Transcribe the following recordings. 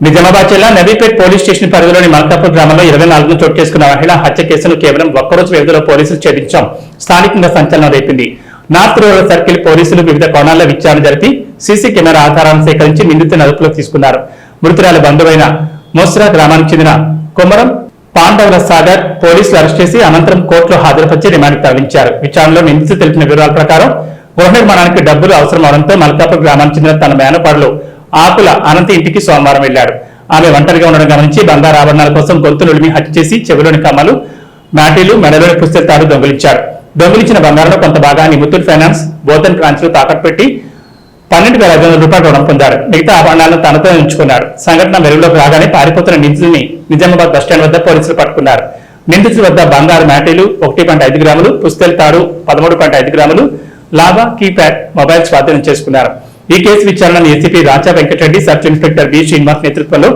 నిజామాబాద్ జిల్లా నబీపేట్ police station పరిధిలోని మల్కాపూర్ గ్రామంలో ఇరవై నాలుగును చోటు చేసుకున్న మహిళ హత్య కేసును కేవలం ఒక్కరోజు వ్యవధిలో పోలీసులు ఛేదించడం స్థానికంగా సంచలనం రేపింది. నార్త్ రూరల్ సర్కిల్ పోలీసులు వివిధ కోణాల్లో విచారణ జరిపి సీసీ కెమెరా ఆధారాలను సేకరించి నిందితుని అదుపులోకి తీసుకున్నారు. మృతురాలి బంధువైన మోస్రా గ్రామానికి చెందిన కుమరం పాండవుల సాగర్ పోలీసులు అరెస్ట్ చేసి అనంతరం కోర్టులో హాజరుపరిచి రిమాండ్ తరలించారు. విచారణలో నిందితులు తెలిపిన వివరాల ప్రకారం గృహ నిర్మాణానికి డబ్బులు అవసరం అవడంతో మల్కాపూర్ గ్రామానికి చెందిన తన మేనపాడులు ఆకుల అనంత ఇంటికి సోమవారం వెళ్ళాడు ఆమె ఒంటరిగా ఉండడం గమనించి బంగారు ఆభరణాల కోసం గొంతు నులిమి హత్య చేసి చెవిలోని కమ్మలు మ్యాటీలు మెడలోని పుస్తకాలు దొంగిలించాడు. దొంగిలించిన బంగారంలో కొంత భాగాన్ని ముత్తూట్ ఫైనాన్స్ బోధన్ బ్రాంచ్లో తాకట్టు పెట్టి పన్నెండు వేల ఐదు వందల రూపాయలు రుణం పొందాడు. మిగతా ఆభరణాలను తనతో ఉంచుకున్నాడు. సంఘటన వెలుగులోకి రాగానే పారిపోతున్న నిందితుల్ని నిజామాబాద్ బస్టాండ్ వద్ద పోలీసులు పట్టుకున్నారు. నిందితుల వద్ద బంగారు మ్యాటీలు ఒకటి పాయింట్ ఐదు గ్రాములు పుస్తెల తాడు పదమూడు పాయింట్ ఐదు గ్రాములు లాభా కీప్యాడ్ మొబైల్ స్వాధీనం చేసుకున్నారు. ఈ కేసు విచారణను ACP Raja Venkatareddy sub inspector B Srinivas నేతృత్వంలో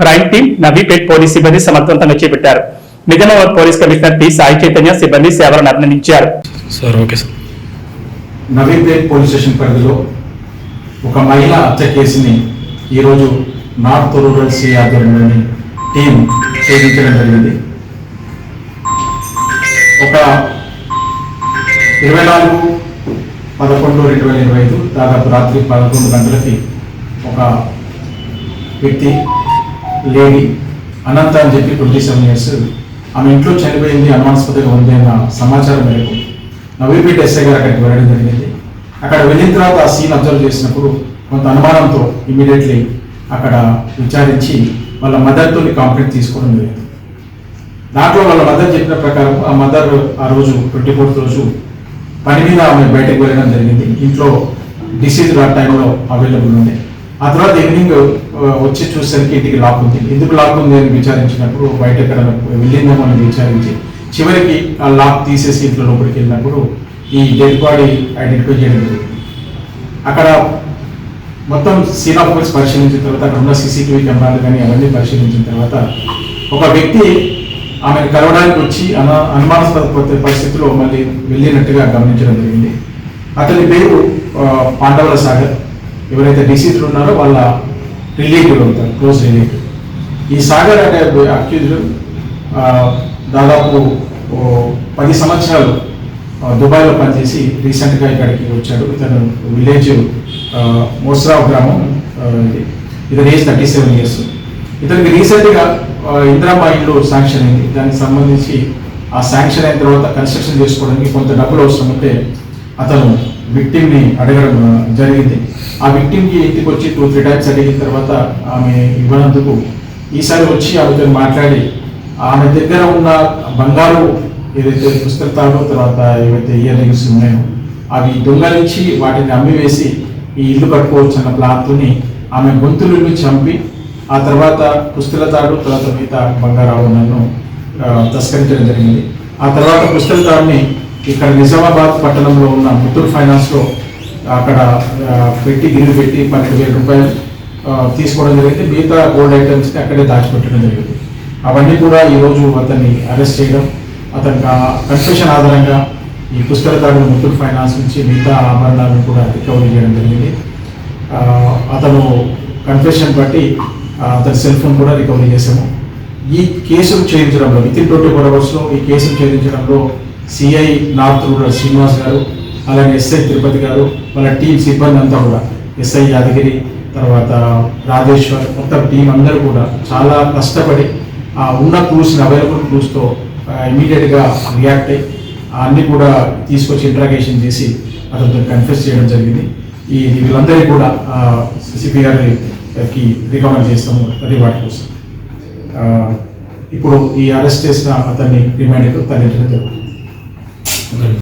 క్రైమ్ టీం నవీపేట్ పోలీస్ సిబ్బంది సమర్థవంతంగా చేపట్టారు. Nizamabad police commissioner T Sai Chaitanya సిబ్బంది సేవలను అభినందించారు. Sir okay sir. Navipet police station పరిధిలో ఒక మహిళ హత్య కేసుని ఈరోజు నార్త్ రూరల్ సి ఆధ్వర్యంలోని టీం ఛేదించడం జరిగింది. ఒక ఇరవై నాలుగు పదకొండు రెండు వేల ఇరవై ఐదు దాదాపు రాత్రి పదకొండు గంటలకి ఒక వ్యక్తి లేడీ అనంత అని చెప్పి ట్వంటీ సెవెన్ ఇయర్స్ ఆమె ఇంట్లో చనిపోయింది అనుమానాస్పదంగా ఉంది అన్న సమాచారం మేరకు నవీపేట ఎస్ఐ గారు అక్కడికి వెళ్ళడం జరిగింది. అక్కడ వెళ్ళిన తర్వాత ఆ సీన్ అబ్జర్వ్ చేసినప్పుడు కొంత అనుమానంతో ఇమీడియట్లీ అక్కడ విచారించి వాళ్ళ మదర్తో కంప్లైంట్ తీసుకోవడం జరిగింది. దాంట్లో వాళ్ళ మదర్ చెప్పిన ప్రకారం ఆ మదర్ ఆ రోజు ట్వంటీ ఫోర్త్ రోజు పని మీద ఆమె బయటకు వెళ్ళడం జరిగింది. ఇంట్లో డిసీజ్ ఆ టైంలో అవైలబుల్ ఉంది ఆ తర్వాత ఈవినింగ్ uh, వచ్చి చూసేసరికి ఇంటికి లాక్ ఉంది. ఎందుకు లాక్ ఉంది అని విచారించినప్పుడు బయట ఎక్కడ వెళ్ళిందేమో అని విచారించి చివరికి ఆ లాక్ తీసేసి ఇంట్లో లోపలికి వెళ్ళినప్పుడు ఈ డెడ్ బాడీ ఐడెంటిఫై చేయడం జరిగింది. అక్కడ మొత్తం సీన్ ఆఫ్ ఫోర్స్ పరిశీలించిన తర్వాత అక్కడ ఉన్న సీసీటీవీ కెమెరాలు కానీ అవన్నీ పరిశీలించిన తర్వాత ఒక వ్యక్తి ఆమెను కలవడానికి వచ్చి అన అనుమానాస్పద పరిస్థితిలో మళ్ళీ వెళ్ళినట్టుగా గమనించడం జరిగింది. అతని పేరు పాండవుల సాగర్. ఎవరైతే డిసీజ్డ్ ఉన్నారో వాళ్ళ రిలేటివ్ అవుతారు క్లోజ్ రిలేటివ్. ఈ సాగర్ అనే అక్యూజ్డ్ దాదాపు పది సంవత్సరాలు దుబాయ్లో పనిచేసి రీసెంట్గా ఇక్కడికి వచ్చాడు. ఇతను విలేజ్ మోస్రావ్ గ్రామం ఇది. ఇతను ఏజ్ థర్టీ సెవెన్ ఇయర్స్. ఇతనికి రీసెంట్గా ఇందిరామా ఇల్లు శాంక్షన్ అయింది. దానికి సంబంధించి ఆ శాంక్షన్ అయిన తర్వాత కన్స్ట్రక్షన్ చేసుకోవడానికి కొంత డబ్బులు అవసరం ఉంటే అతను విక్టిమ్ని అడగడం జరిగింది. ఆ విక్టిమ్కి ఇంటికి వచ్చి టూ త్రీ టైమ్స్ అడిగిన తర్వాత ఆమె ఇవ్వనందుకు ఈసారి వచ్చి ఆమెతో మాట్లాడి ఆమె దగ్గర ఉన్న బంగారు ఏదైతే పుస్తకాలు తర్వాత ఏవైతే ఇయర్ రింగ్స్ ఉన్నాయో అవి దొంగలించి వాటిని అమ్మివేసి ఈ ఇల్లు కట్టుకోవచ్చు అన్న ప్లాన్తోని ఆమె గొంతులను చంపి ఆ తర్వాత పుస్తల తాడు తర్వాత మిగతా బంగారు ఆభరణాలను తస్కరించడం జరిగింది. ఆ తర్వాత పుస్తల తాడుని ఇక్కడ నిజామాబాద్ పట్టణంలో ఉన్న ముత్తూర్ ఫైనాన్స్లో అక్కడ పెట్టి గిరి పెట్టి పన్నెండు వేల రూపాయలు తీసుకోవడం జరిగింది. మిగతా గోల్డ్ ఐటమ్స్ని అక్కడే దాచిపెట్టడం జరిగింది. అవన్నీ కూడా ఈరోజు అతన్ని అరెస్ట్ చేయడం అతని కన్ఫెషన్ ఆధారంగా ఈ పుస్తక తాడును ముత్తూట్ ఫైనాన్స్ నుంచి మిగతా ఆభరణాలను కూడా రికవరీ చేయడం జరిగింది. అతను కన్ఫెషన్ బట్టి అతని సెల్ ఫోన్ కూడా రికవరీ చేశాము. ఈ కేసును ఛేదించడంలో విత్ ఇన్ ట్వంటీ ఫోర్ అవర్స్లో ఈ కేసును ఛేదించడంలో CI north rural Srinivas garu అలాగే ఎస్ఐ తిరుపతి గారు వాళ్ళ టీం సిబ్బంది అంతా కూడా ఎస్ఐ యాదగిరి తర్వాత రాజేశ్వర్ మొత్తం టీం అందరూ కూడా చాలా కష్టపడి ఆ ఉన్న క్లూస్ని అవైలబుల్ క్లూస్తో ఇమీడియట్గా రియాక్ట్ అయ్యి అన్నీ కూడా తీసుకొచ్చి ఇంట్రాగేషన్ చేసి అతనితో కన్ఫ్యూస్ చేయడం జరిగింది. ఈ వీళ్ళందరికీ కూడా సిపి గారికి రికమెండ్ చేస్తాము రివార్డ్ కోసం. ఇప్పుడు ఈ అరెస్ట్ చేసిన అతన్ని రిమైండ్ తరలించడం జరుగుతుంది. Mm.